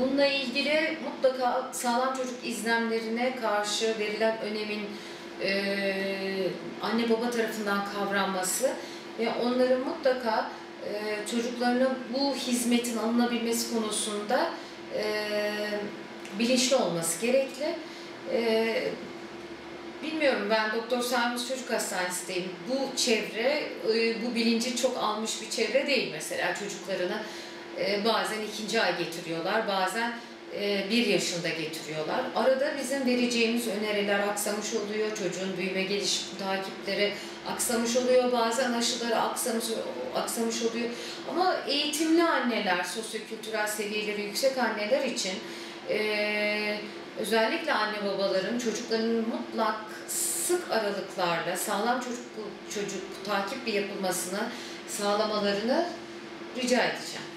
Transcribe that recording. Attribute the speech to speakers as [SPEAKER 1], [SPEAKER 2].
[SPEAKER 1] Bununla ilgili mutlaka sağlam çocuk izlemlerine karşı verilen önemin e, anne baba tarafından kavranması ve onların mutlaka e, çocuklarına bu hizmetin alınabilmesi konusunda e, bilinçli olması gerekli. E, bilmiyorum ben Doktor Sarmış Çocuk Hastanesi'ndeyim. Bu çevre, e, bu bilinci çok almış bir çevre değil mesela çocuklarını e, bazen ikinci ay getiriyorlar, bazen e, bir yaşında getiriyorlar. Arada bizim vereceğimiz öneriler aksamış oluyor, çocuğun büyüme gelişim takipleri aksamış oluyor, bazen aşıları aksamış, aksamış oluyor. Ama eğitimli anneler, sosyokültürel seviyeleri yüksek anneler için e, özellikle anne babaların çocuklarının mutlak sık aralıklarla sağlam çocuk çocuk takip yapılmasını sağlamalarını rica edeceğim.